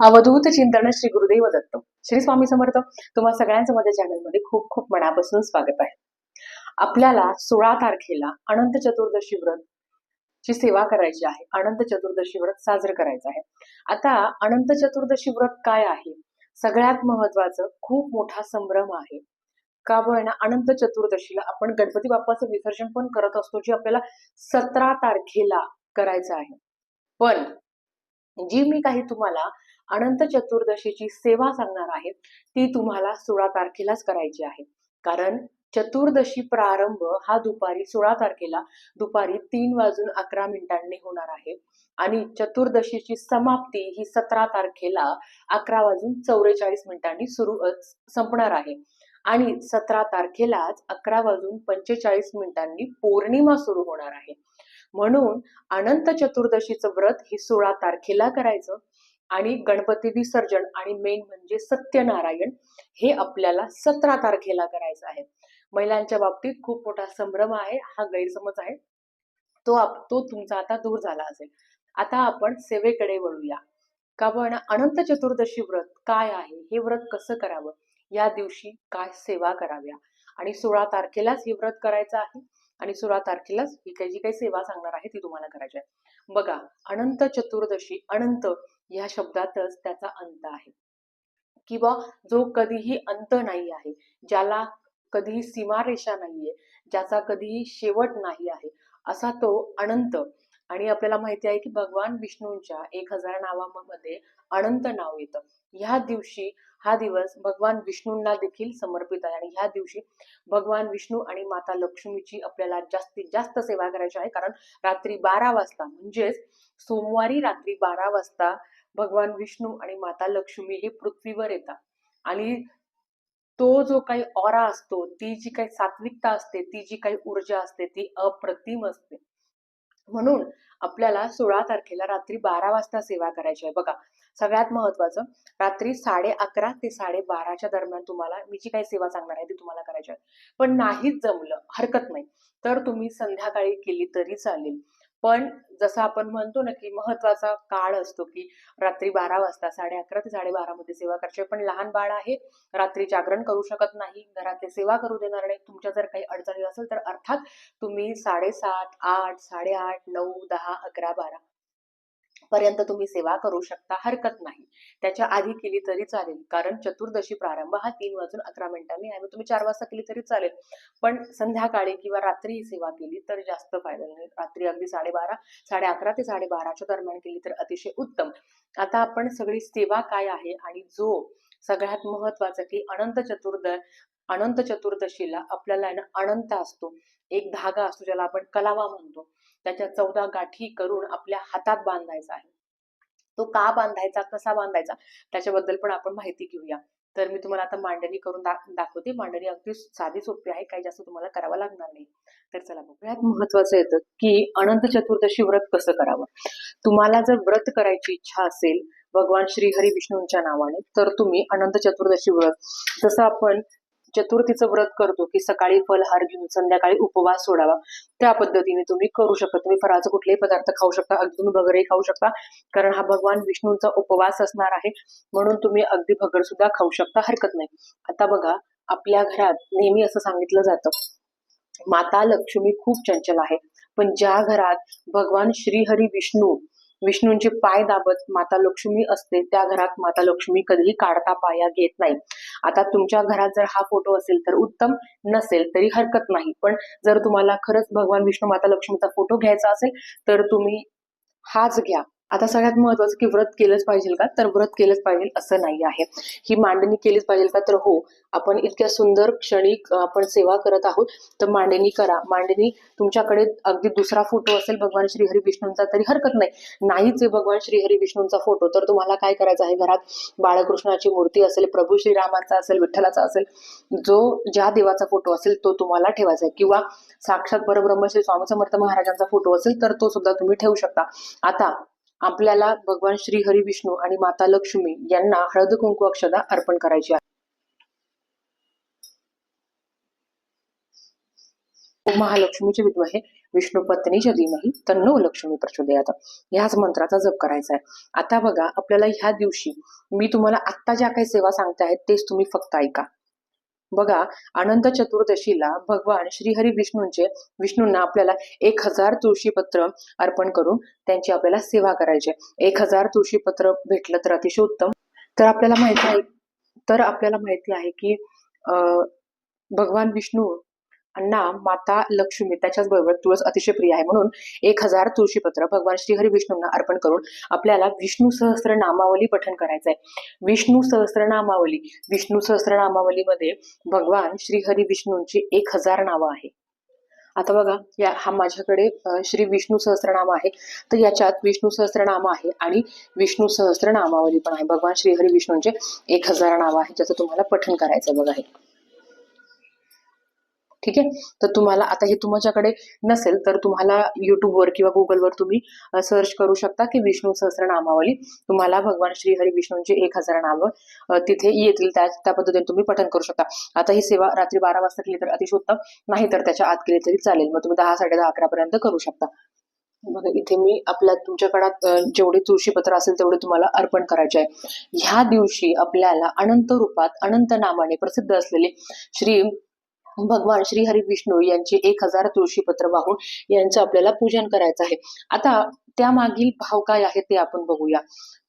अवधूत चिंतन श्री गुरुदेव दत्त. श्री स्वामी समर्थ तुम्हा सगळ्यांचं माझ्या चॅनलमध्ये खूप खूप मनापासून स्वागत आहे. आपल्याला सोळा तारखेला अनंत चतुर्दशी व्रत ची सेवा करायची आहे. अनंत चतुर्दशी व्रत साजरं करायचं आहे. आता अनंत चतुर्दशी व्रत काय आहे? सगळ्यात महत्वाचं खूप मोठा संभ्रम आहे. का बोय ना अनंत चतुर्दशीला आपण गणपती बाप्पाचं विसर्जन पण करत असतो जे आपल्याला सतरा तारखेला करायचं आहे. पण जी मी काही तुम्हाला अनंत चतुर्दशीची सेवा सांगणार आहे. ती तुम्हाला सोळा तारखेलाच करायची आहे. कारण चतुर्दशी प्रारंभ हा दुपारी सोळा तारखेला दुपारी तीन वाजून अकरा मिनिटांनी होणार आहे. आणि चतुर्दशीची समाप्ती ही सतरा तारखेला अकरा वाजून चौवेचाळीस मिनिटांनी सुरू संपणार आहे. आणि सतरा तारखेलाच अकरा वाजून पंचेचाळीस मिनिटांनी पौर्णिमा सुरू होणार आहे. म्हणून अनंत चतुर्दशीचं व्रत हे सोळा तारखेला करायचं. आणि गणपती विसर्जन आणि मेन म्हणजे सत्यनारायण हे आपल्याला सतरा तारखेला करायचं आहे. महिलांच्या बाबतीत खूप मोठा संभ्रम आहे हा गैरसमज आहे. तो आप तो तुमचा आता दूर झाला असेल. आता आपण सेवेकडे वळूया. का पण अनंत चतुर्दशी व्रत काय आहे? हे व्रत कसं करावं? या दिवशी काय सेवा कराव्या? आणि सोळा तारखेलाच हे व्रत करायचं आहे. आणि सोळा तारखेलाच ही काही जी काही सेवा सांगणार आहे ती तुम्हाला करायची आहे. बघा अनंत चतुर्दशी अनंत या शब्दातच त्याचा अंत आहे. किंवा जो कधीही अंत नाही आहे ज्याला कधीही सीमारेषा नाहीये ज्याचा कधीही शेवट नाही आहे असा तो अनंत. आणि आपल्याला माहिती आहे की भगवान विष्णूंच्या एक हजार नावामध्ये अनंत नाव येतं. ह्या दिवशी हा दिवस भगवान विष्णूंना देखील समर्पित आहे. आणि ह्या दिवशी भगवान विष्णू आणि माता लक्ष्मीची आपल्याला जास्तीत जास्त सेवा करायची आहे. कारण रात्री बारा वाजता म्हणजेच सोमवारी रात्री बारा वाजता भगवान विष्णू आणि माता लक्ष्मी हे पृथ्वीवर येतात. आणि तो जो काही ऑरा असतो ती जी काही सात्विकता असते ती जी काही ऊर्जा असते ती अप्रतिम असते. म्हणून आपल्याला सोळा तारखेला रात्री बारा वाजता सेवा करायची आहे. बघा सगळ्यात महत्वाचं रात्री साडे अकरा ते साडे बाराच्या दरम्यान तुम्हाला मी जी काही सेवा सांगणार आहे ती तुम्हाला करायची आहे. पण नाहीच जमलं हरकत नाही. तर तुम्ही संध्याकाळी केली तरी चालेल. पण जसं आपण म्हणतो ना की महत्त्वाचा काळ असतो की रात्री बारा वाजता साडे अकरा ते साडेबारा मध्ये सेवा करायची पण लहान बाळ आहे रात्री जागरण करू शकत नाही घरातले सेवा करू देणार नाही. तुमच्या जर काही अडचणी असेल तर अर्थात तुम्ही साडेसात आठ साडेआठ नऊ दहा अकरा बारा पर्यंत तुम्ही सेवा करू शकता हरकत नाही. त्याच्या आधी केली तरी चालेल कारण चतुर्दशी प्रारंभ हा तीन वाजून अकरा मिनिटांनी आहे. मग तुम्ही चार वाजता केली तरी चालेल. पण संध्याकाळी किंवा रात्री ही सेवा केली तर जास्त फायदा नाही रात्री अगदी साडेबारा साडे अकरा ते साडेबाराच्या दरम्यान केली तर अतिशय उत्तम. आता आपण सगळी सेवा काय आहे आणि जो सगळ्यात महत्वाचं की अनंत चतुर्द अनंत चतुर्दशीला आपल्याला आहे ना अनंत असतो. एक धागा असतो ज्याला आपण कलावा म्हणतो. त्याच्या चौदा गाठी करून आपल्या हातात बांधायचा आहे. तो का बांधायचा कसा बांधायचा त्याच्याबद्दल पण आपण माहिती घेऊया. तर मी तुम्हाला आता मांडणी करून दाखवते. मांडणी अगदी साधी सोपी आहे. काही जास्त तुम्हाला करावं लागणार नाही. तर चला बघूयात. महत्वाचं येतं की अनंत चतुर्दशी व्रत कसं करावं? तुम्हाला जर व्रत करायची इच्छा असेल भगवान श्री हरी विष्णूंच्या नावाने तर तुम्ही अनंत चतुर्दशी व्रत. जसं आपण चतुर्थीचं व्रत करतो की सकाळी फलहार घेऊन संध्याकाळी उपवास सोडावा. त्या पद्धतीने तुम्ही करू शकता. तुम्ही फराळाचे कुठलेही पदार्थ खाऊ शकता अगदी तुम्ही भगरही खाऊ शकता कारण हा भगवान विष्णूंचा उपवास असणार आहे. म्हणून तुम्ही अगदी भगर सुद्धा खाऊ शकता हरकत नाही. आता बघा आपल्या घरात नेहमी असं सांगितलं जातं माता लक्ष्मी खूप चंचल आहे. पण ज्या घरात भगवान श्रीहरी विष्णू विष्णूंचे पाय दाबत माता लक्ष्मी असते त्या घरात माता लक्ष्मी कधीही काढता पाया घेत नाही. आता तुमच्या घरात जर हा फोटो असेल तर उत्तम नसेल तरी हरकत नाही. पण जर तुम्हाला खरंच भगवान विष्णू माता लक्ष्मीचा फोटो घ्यायचा असेल तर तुम्ही हाच घ्या. आता सगळ्यात महत्वाचं की व्रत केलंच पाहिजे का? तर व्रत केलंच पाहिजे असं नाही आहे. ही मांडणी केलीच पाहिजे का? तर हो आपण इतक्या सुंदर क्षणिक आपण सेवा करत आहोत तर मांडणी करा. मांडणी तुमच्याकडे अगदी दुसरा फोटो असेल भगवान श्रीहरी विष्णूंचा तरी हरकत नाही. नाहीच आहे भगवान श्रीहरी विष्णूंचा फोटो. तर तुम्हाला काय करायचं आहे? घरात बाळकृष्णाची मूर्ती असेल प्रभू श्रीरामाचा असेल विठ्ठलाचा असेल जो ज्या देवाचा फोटो असेल तो तुम्हाला ठेवायचा आहे. किंवा साक्षात परब्रह्म श्री स्वामी समर्थ महाराजांचा फोटो असेल तर तो सुद्धा तुम्ही ठेवू शकता. आता आपल्याला भगवान श्री हरी विष्णू आणि माता लक्ष्मी यांना हळद कुंकू अक्षदा अर्पण करायची आहे. महालक्ष्मीचे विद्वाहे विष्णू पत्नीच्या धीमही तन्नो लक्ष्मी प्रचोदयात. ह्याच मंत्राचा जप करायचा आहे. आता बघा आपल्याला ह्या दिवशी मी तुम्हाला आत्ता ज्या काही सेवा सांगते आहेत तेच तुम्ही फक्त ऐका. बघा अनंत चतुर्दशीला भगवान श्रीहरी विष्णूंचे विष्णूंना आपल्याला एक हजार तुळशी पत्र अर्पण करून त्यांची आपल्याला सेवा करायची एक हजार तुळशीपत्र भेटलं तर अतिशय उत्तम. तर आपल्याला माहिती आहे तर आपल्याला माहिती आहे की अं, भगवान विष्णू अण्णा माता लक्ष्मी त्याच्याच बरोबर तुळस अतिशय प्रिय आहे. म्हणून एक हजार तुळशीपत्र भगवान श्रीहरी विष्णूंना अर्पण करून आपल्याला विष्णू सहस्त्र नामावली पठण करायचं आहे विष्णू सहस्त्रनामावली विष्णू सहस्त्रनामावलीमध्ये भगवान श्रीहरी विष्णूंची एक हजार नावं आहे. आता बघा या हा माझ्याकडे श्री विष्णू सहस्त्रनाम आहे. तर याच्यात विष्णू सहस्त्रनाम आहे आणि विष्णू सहस्त्रनामावली पण आहे. भगवान श्रीहरी विष्णूंचे एक हजार नाव आहे ज्याचं तुम्हाला पठण करायचं बघा हे. ठीक आहे? तर तुम्हाला आता हे तुमच्याकडे नसेल तर तुम्हाला युट्यूबवर किंवा गुगलवर तुम्ही सर्च करू शकता की विष्णू सहस्त्रनामावली तुम्हाला भगवान श्री हरी विष्णूंची एक हजार नावं तिथे येतील त्या त्या पद्धतीने तुम्ही पठन करू शकता. आता ही सेवा रात्री बारा वाजता केली तर अतिशय उत्तम नाही तर त्याच्या आत केली तरी चालेल. मग तुम्ही दहा साडे दहा अकरा पर्यंत करू शकता. बघा इथे मी आपल्या तुमच्याकडे जेवढे तुळशीपत्र असेल तेवढे तुम्हाला अर्पण करायचे आहे. ह्या दिवशी आपल्याला अनंत रूपात अनंत नामाने प्रसिद्ध असलेले श्री भगवान श्री हरी विष्णू यांचे एक हजार तुळशीपत्र वाहून यांचं आपल्याला पूजन करायचं आहे. आता त्यामागील भाव काय आहे ते आपण बघूया.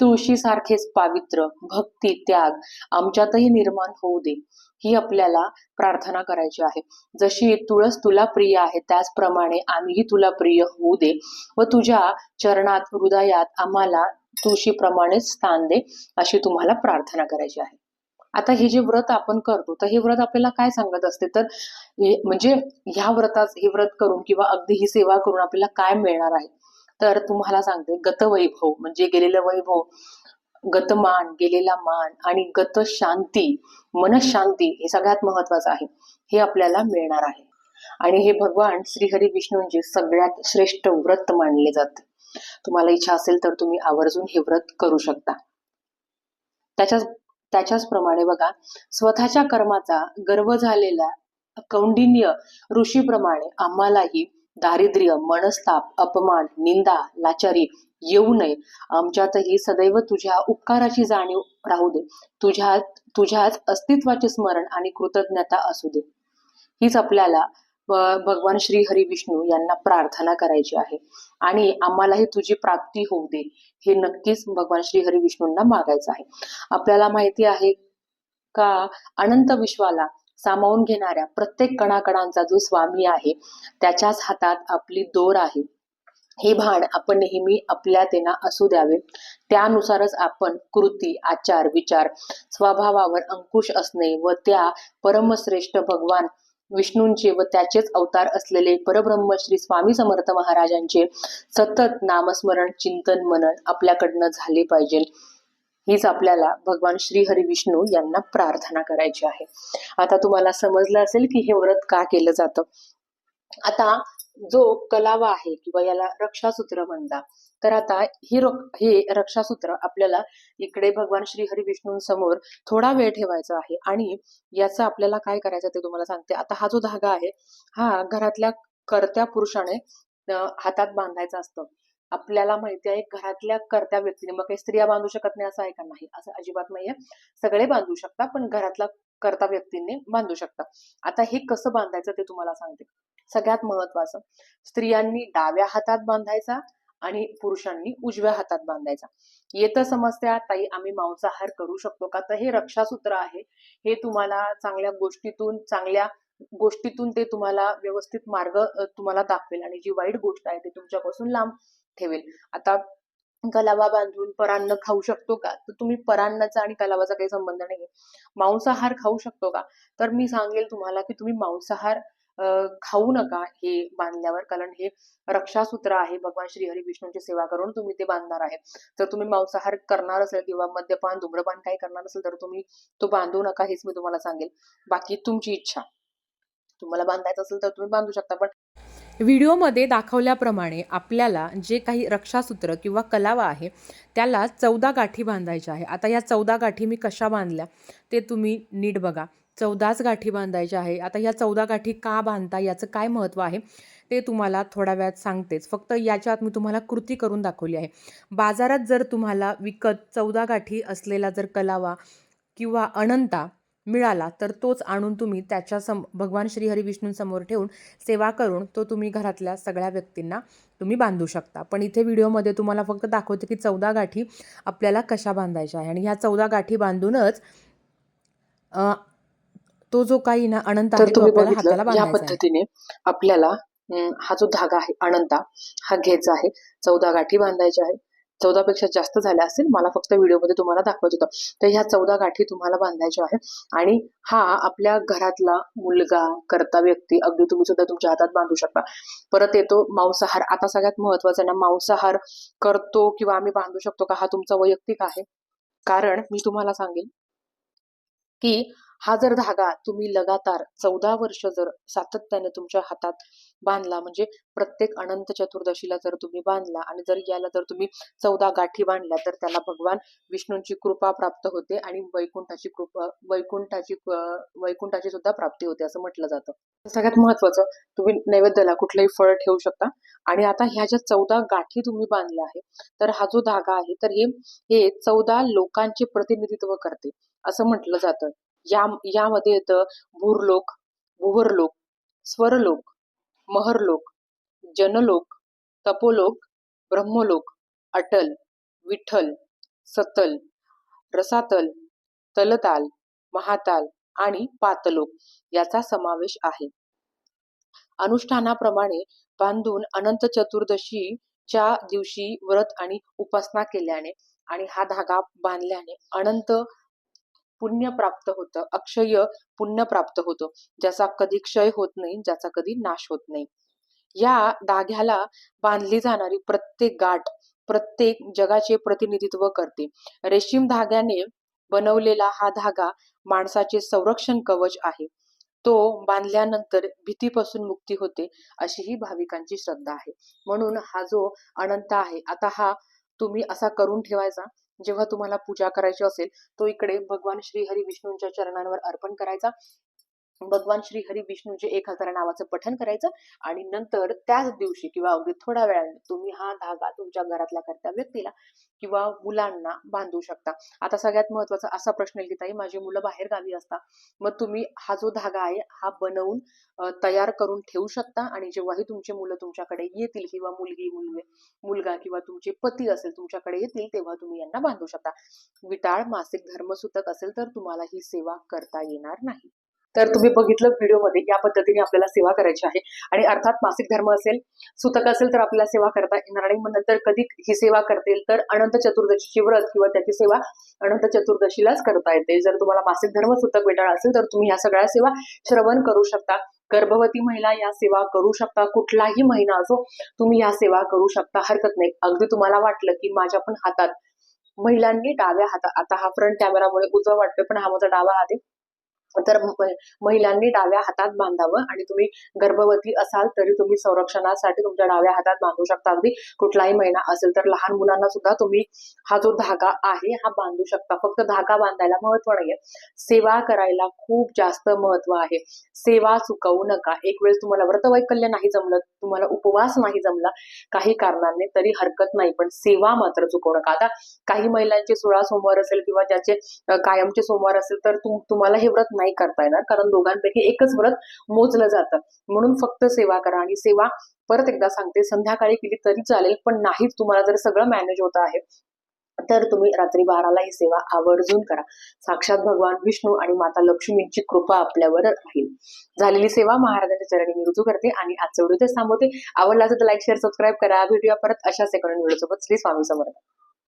तुळशी सारखेच पावित्र भक्ती त्याग आमच्यातही निर्माण होऊ दे ही आपल्याला प्रार्थना करायची आहे. जशी तुळस तुला प्रिय आहे त्याचप्रमाणे आम्हीही तुला प्रिय होऊ दे व तुझ्या चरणात हृदयात आम्हाला तुळशीप्रमाणेच स्थान दे अशी तुम्हाला प्रार्थना करायची आहे. आता हे जे व्रत आपण करतो तर हे व्रत आपल्याला काय सांगत असते? तर म्हणजे ह्या व्रतात हे व्रत करून किंवा अगदी ही सेवा करून आपल्याला काय मिळणार आहे? तर तुम्हाला सांगते गतवैभव म्हणजे गेलेलं वैभव गतमान गेलेला मान आणि गत शांती मनशांती हे सगळ्यात महत्वाचं आहे. हे आपल्याला मिळणार आहे. आणि हे भगवान श्रीहरी विष्णूंचे सगळ्यात श्रेष्ठ व्रत मानले जाते. तुम्हाला इच्छा असेल तर तुम्ही आवर्जून हे व्रत करू शकता. त्याच्या त्याच्याचप्रमाणे बघा स्वतःच्या कर्माचा गर्व झालेल्या कौंडिन्य ऋषीप्रमाणे आम्हालाही दारिद्र्य मनस्ताप अपमान निंदा लाचारी येऊ नये. आमच्यातही सदैव तुझ्या उपकाराची जाणीव राहू दे. तुझ्यात तुझ्याच अस्तित्वाचे स्मरण आणि कृतज्ञता असू दे. हीच आपल्याला भगवान श्री हरी विष्णू यांना प्रार्थना करायची आहे. आणि आम्हालाही तुझी प्राप्ती होऊ दे हे नक्कीच भगवान श्री हरी विष्णूंना मागायचं आहे. आपल्याला माहिती आहे का अनंत विश्वाला सामावून घेणाऱ्या प्रत्येक कणाकणांचा जो स्वामी आहे त्याच्याच हातात आपली दोर आहे. हे भान आपण नेहमी आपल्या तेना असू द्यावे. त्यानुसारच आपण कृती आचार विचार स्वभावावर अंकुश असणे व त्या परमश्रेष्ठ भगवान विष्णूंचे व त्याचेच अवतार असलेले परब्रह्म श्री स्वामी समर्थ महाराजांचे सतत नामस्मरण चिंतन मनन आपल्याकडनं झाले पाहिजे. हीच आपल्याला भगवान श्री हरी विष्णू यांना प्रार्थना करायची आहे. आता तुम्हाला समजलं असेल की हे व्रत का केलं जातं? आता जो कलावा आहे किंवा याला रक्षासूत्र म्हणतात. तर आता ही रक- हे रक्षासूत्र आपल्याला इकडे भगवान श्री हरी विष्णूंसमोर थोडा वेळ ठेवायचा आहे आणि याचं आपल्याला काय करायचं ते तुम्हाला सांगते. आता हा जो धागा आहे हा घरातल्या कर्त्या पुरुषाने हातात बांधायचा असतो. आपल्याला माहिती आहे घरातल्या कर्त्या व्यक्तीने मग काही स्त्रिया बांधू शकत नाही असं आहे का? नाही. असं अजिबात नाहीये. सगळे बांधू शकता पण घरातला करता व्यक्तींनी बांधू शकता आता हे कसं बांधायचं ते तुम्हाला सांगते. सगळ्यात महत्वाचं. स्त्रियांनी डाव्या हातात बांधायचा आणि पुरुषांनी उजव्या हातात बांधायचा. येतं समस्या ताई आम्ही मांसाहार करू शकतो का? तर हे रक्षासूत्र आहे. हे तुम्हाला चांगल्या गोष्टीतून चांगल्या गोष्टीतून ते तुम्हाला व्यवस्थित मार्ग तुम्हाला दाखवेल आणि जी वाईट गोष्ट आहे ती तुमच्यापासून लांब ठेवेल. आता कलावा बांधून परान्न खाऊ शकतो का? तर तुम्ही परान्नाचा आणि कलावाचा काही संबंध नाही मांसाहार खाऊ शकतो का? तर मी सांगेल तुम्हाला की तुम्ही मांसाहार खाऊ नका हे बांधल्यावर. कारण हे रक्षासूत्र आहे. भगवान श्री हरी विष्णूंची सेवा करून तुम्ही ते बांधणार आहे. जर तुम्ही मांसाहार करणार असेल किंवा मद्यपान धूम्रपान काही करणार असेल तर तुम्ही तो बांधू नका हेच मी तुम्हाला सांगेल. बाकी तुमची इच्छा. तुम्हाला बांधायचं असेल तर तुम्ही बांधू शकता. पण व्हिडिओमध्ये दाखवल्याप्रमाणे आपल्याला जे काही रक्षासूत्र किंवा कलावा आहे त्याला चौदा गाठी बांधायच्या आहे. आता या चौदा गाठी मी कशा बांधल्या ते तुम्ही नीट बघा. चौदाच गाठी बांधायच्या आहे. आता ह्या चौदा गाठी का बांधता याचं काय महत्त्व आहे? ते तुम्हाला थोड्या वेळात सांगतेच. फक्त याच्यात मी तुम्हाला कृती करून दाखवली आहे. बाजारात जर तुम्हाला विकत चौदा गाठी असलेला जर कलावा किंवा अनंता मिळाला तर तोच आणून तुम्ही त्याच्या सम भगवान श्रीहरी विष्णूंसमोर ठेवून सेवा करून तो तुम्ही घरातल्या सगळ्या व्यक्तींना तुम्ही बांधू शकता. पण इथे व्हिडिओमध्ये तुम्हाला फक्त दाखवते की चौदा गाठी आपल्याला कशा बांधायच्या आहे. आणि ह्या चौदा गाठी बांधूनच तो जो काही ना अनंत तर तुम्ही बघितलं या पद्धतीने आपल्याला हा जो धागा आहे अनंता हा घ्यायचा आहे. चौदा गाठी बांधायच्या आहे चौदा पेक्षा जास्त झाल्या असतील मला फक्त व्हिडिओमध्ये तुम्हाला दाखवत होतं. तर ह्या चौदा गाठी तुम्हाला बांधायच्या आहे आणि हा आपल्या घरातला मुलगा करता व्यक्ती अगदी तुम्ही सुद्धा तुमच्या हातात बांधू शकता. परत येतो मांसाहार. आता सगळ्यात महत्वाचं ना मांसाहार करतो किंवा आम्ही बांधू शकतो का हा तुमचा वैयक्तिक आहे. कारण मी तुम्हाला सांगेन की हा जर धागा तुम्ही लगातार चौदा वर्ष जर सातत्याने तुमच्या हातात बांधला म्हणजे प्रत्येक अनंत चतुर्दशीला जर तुम्ही बांधला आणि जर याला जर तुम्ही चौदा गाठी बांधल्या तर त्याला भगवान विष्णूंची कृपा प्राप्त होते आणि वैकुंठाची कृपा वैकुंठाची वैकुंठाची सुद्धा प्राप्ती होते असं म्हटलं जातं. सगळ्यात महत्वाचं तुम्ही नैवेद्याला कुठलंही फळ ठेवू शकता. आणि आता ह्या ज्या चौदा गाठी तुम्ही बांधल्या आहे तर हा जो धागा आहे तर हे हे चौदा लोकांचे प्रतिनिधित्व करते असं म्हटलं जातं. या यामध्ये येतं भूरलोक भुवरलोक स्वरलोक महरलोक जनलोक तपोलोक ब्रह्मलोक अटल विठ्ठल सतल रसातल तलताल महाताल आणि पातलोक याचा समावेश आहे. अनुष्ठानाप्रमाणे बांधून अनंत चतुर्दशीच्या दिवशी व्रत आणि उपासना केल्याने आणि हा धागा बांधल्याने अनंत पुण्य प्राप्त होतं अक्षय पुण्य प्राप्त होतं ज्याचा कधी क्षय होत नाही ज्याचा कधी नाश होत नाही. या धाग्याला बांधली जाणारी प्रत्येक गाठ प्रत्येक जगाचे प्रतिनिधित्व करते. रेशीम धाग्याने बनवलेला हा धागा माणसाचे संरक्षण कवच आहे. तो बांधल्यानंतर भीतीपासून मुक्ती होते अशी ही भाविकांची श्रद्धा आहे. म्हणून हा जो अनंत आहे आता हा तुम्ही असा करून ठेवायचा. जेव्हा तुम्हाला पूजा करायची असेल तो इकडे भगवान श्री हरी विष्णूंच्या चरणांवर अर्पण करायचा. भगवान श्री हरी विष्णूचे एक हजार नावाचं पठन करायचं आणि नंतर त्याच दिवशी किंवा अगदी थोड्या वेळाने तुम्ही हा धागा तुमच्या घरातल्या करत्या व्यक्तीला किंवा मुलांना बांधू शकता. आता सगळ्यात महत्त्वाचा असा प्रश्न येईल की ताई माझी मुलं बाहेर गावी असतात. मग तुम्ही हा जो धागा आहे हा बनवून तयार करून ठेवू शकता आणि जेव्हाही तुमची मुलं तुमच्याकडे येतील किंवा मुलगी मुलगे मुलगा किंवा तुमचे पती असेल तुमच्याकडे येतील तेव्हा तुम्ही यांना बांधू शकता. विटाळ मासिक धर्मसूतक असेल तर तुम्हाला ही सेवा करता येणार नाही. तर तुम्ही बघितलं व्हिडिओमध्ये या पद्धतीने आपल्याला सेवा करायची आहे. आणि अर्थात मासिक धर्म असेल सुतक असेल तर आपल्याला सेवा करता येणार आणि मग नंतर कधी ही सेवा करतील तर अनंत चतुर्दशीची व्रत किंवा त्याची सेवा अनंत चतुर्दशीलाच करता येते. जर तुम्हाला मासिक धर्म सुतक वेटाळ असेल तर तुम्ही या सगळ्या सेवा श्रवण करू शकता. गर्भवती महिला या सेवा करू शकता. कुठलाही महिना असो तुम्ही या सेवा करू शकता. हरकत नाही. अगदी तुम्हाला वाटलं की माझ्या पण हातात महिलांनी डाव्या हातात आता हा फ्रंट कॅमेरामुळे उजवा वाटतोय पण हा माझा डावा हात आहे. तर महिलांनी डाव्या हातात बांधावं आणि तुम्ही गर्भवती असाल तरी तुम्ही संरक्षणासाठी तुमच्या डाव्या हातात बांधू शकता. अगदी कुठलाही महिना असेल तर लहान मुलांना सुद्धा तुम्ही हा जो धागा आहे हा बांधू शकता. फक्त धागा बांधायला महत्त्व नाहीये. सेवा करायला खूप जास्त महत्त्व आहे. सेवा चुकवू नका. एक वेळेस तुम्हाला व्रतवैकल्य नाही जमलं तुम्हाला उपवास नाही जमला काही कारणाने तरी हरकत नाही. पण सेवा मात्र चुकवू नका. आता काही महिलांचे सोळा सोमवार असेल किंवा ज्याचे कायमचे सोमवार असेल तर तुम तुम्हाला हे व्रत नाही करता येणार. कारण दोघांपैकी एकच व्रत मोजलं जातं. म्हणून फक्त सेवा करा आणि सेवा परत एकदा सांगते. संध्याकाळी केली तरी चालेल पण नाही तुम्हाला जर सगळं मॅनेज होत आहे तर तुम्ही रात्री बाराला ही सेवा आवर्जून करा. साक्षात भगवान विष्णू आणि माता लक्ष्मींची कृपा आपल्यावर राहील. झालेली सेवा महाराजांच्या चरणी मी रुजू करते आणि आजचं व्हिडिओ ते थांबवते. आवडला असेल तर लाईक शेअर सबस्क्राईब करा. व्हिडिओ परत अशाच एका व्हिडिओ सोबत श्री स्वामी समर्थ.